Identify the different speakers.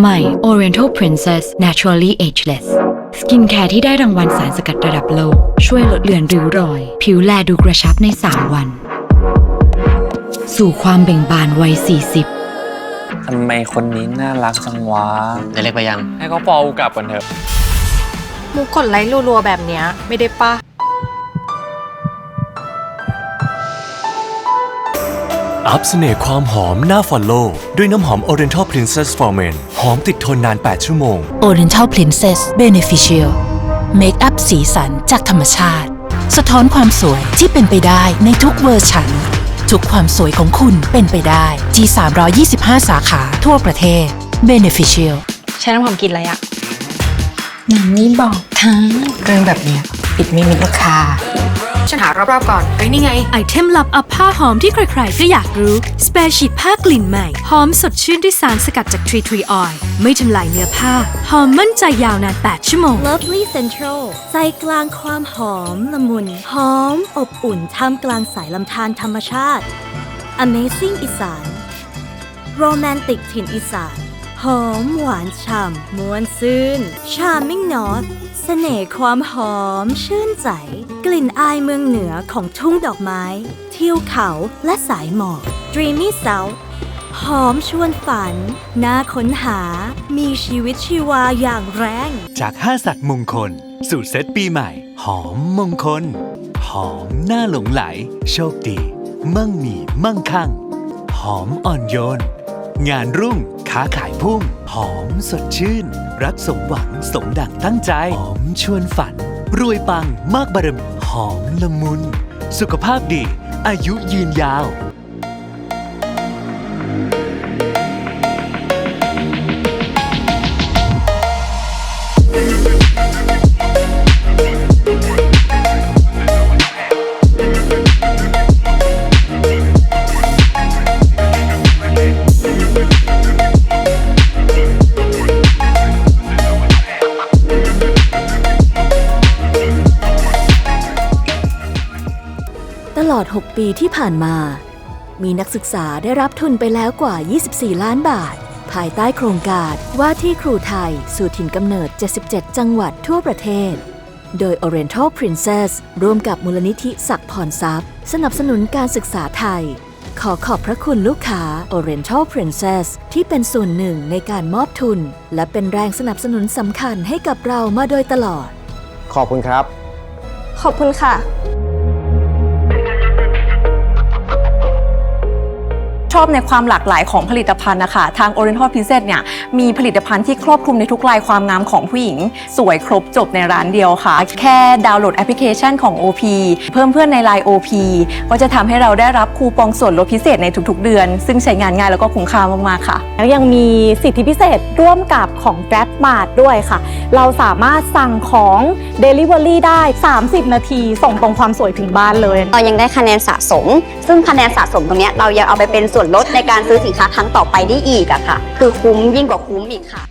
Speaker 1: ใหม่ Oriental Princess Naturally Ageless สกินแคร์ที่ได้รางวัลสารสกัดระดับโลก ช่วยลดเลือนริ้วรอย ผิวแลดูกระชับใน 3 วัน สู่ความเบ่งบานวัย 40
Speaker 2: ทำไมคนนี้น่ารักจังวะ
Speaker 3: ได้เล็กไปยัง
Speaker 2: ให้เขาปอกูกลับกันเถอะ
Speaker 4: มุกกดไลค์รัวๆแบบเนี้ย ไม่ได้ปะ
Speaker 5: อัพเสน่ห์ความหอมหน้าฟอลโล่ด้วยน้ำหอม Oriental Princess for Men หอมติดทนนาน 8 ชั่วโมง
Speaker 6: Oriental Princess Beneficial เมคอัพสีสันจากธรรมชาติ สะท้อนความสวยที่เป็นไปได้ในทุกเวอร์ชันทุกความสวยของคุณเป็นไปได้ G 325สาขาทั่วประเทศ Beneficial
Speaker 4: ใช้น้ำหอมกลินอะไรอะ
Speaker 1: นันนี่บอกค่ะ
Speaker 4: เรื่องแบบเนี้ยปิดไม่มิดลูกค้าฉันหารอบๆก่อนเฮ้ยนี่ไง
Speaker 7: ไอเทมลับอัพผ้าหอมที่ใครๆก็อยากรู้ สเปรย์ฉีดผ้ากลิ่นใหม่ หอมสดชื่นด้วยสารสกัดจากทรีทรีออยล์ไม่ทำลายเนื้อผ้า หอมมั่นใจยาวนาน 8 ชั่วโมง
Speaker 8: Lovely Central ใจกลางความหอมละมุน หอมอบอุ่นท่ามกลางสายลำธารธรรมชาติ Amazing อีสาน Romantic ถิ่นอีสาน หอมหวานฉ่ำมวนซื่น Charming North เสน่ห์ความหอมชื่นใจ กลิ่นอายเมืองเหนือของทุ่งดอกไม้ เที่ยวเขาและสายหมอก Dreamy South หอมชวนฝัน น่าค้นหา มีชีวิตชีวาอย่างแรง
Speaker 5: จาก 5 สัตว์มงคล สู่เซตปีใหม่ หอมมงคล หอมหน้าหลงไหล โชคดี มั่งมีมั่งคั่ง หอมอ่อนโยน งานรุ่ง ค้าขายพุ่ง หอมสดชื่น รักสมหวังสมดังตั้งใจ หอมชวนฝัน รวยปังมากบารมีหอมละมุน สุขภาพดี อายุยืนยาว
Speaker 8: ตลอด 6 ปีที่ผ่านมา มีนักศึกษาได้รับทุนไปแล้วกว่า 24 ล้านบาท ภายใต้โครงการว่าที่ครูไทย สู่ถิ่นกำเนิด 77 จังหวัดทั่วประเทศ โดย Oriental Princess ร่วมกับมูลนิธิศักดิ์พรทรัพย์ สนับสนุนการศึกษาไทย ขอขอบพระคุณลูกค้า Oriental Princess ที่เป็นส่วนหนึ่งในการมอบทุน และเป็นแรงสนับสนุนสำคัญให้กับเรามาโดยตลอด
Speaker 9: ขอบคุณครับ
Speaker 8: ขอบคุณค่ะ
Speaker 10: อบในความหลากหลายของผลิตภัณฑ์นะคะ ทาง Oriental Princess เนี่ยมีผลิตภัณฑ์ที่ครอบคลุมในทุกลายความงามของผู้หญิง สวยครบจบในร้านเดียวค่ะ แค่ดาวน์โหลดแอปพลิเคชันของ OP เพิ่มเพื่อนใน Line OP ก็จะทำให้เราได้รับคูปองส่วนลดพิเศษในทุกๆ เดือน ซึ่งใช้งานง่ายแล้วก็คุ้มค่ามากๆค่ะ
Speaker 11: แล้วยังมีสิทธิพิเศษร่วมกับของ Grab Mart ด้วยค่ะ เราสามารถสั่งของ Delivery ได้ 30 นาที ส่งตรงความสวยถึงบ้านเลย
Speaker 12: เรายังได้คะแนนสะสม ซึ่งคะแนนสะสมตรงเนี้ยเรายังเอาไปเป็นส่วนลดในการซื้อสินค้าครั้งต่อไปได้อีกอะค่ะ คือคุ้มยิ่งกว่าคุ้มอีกค่ะ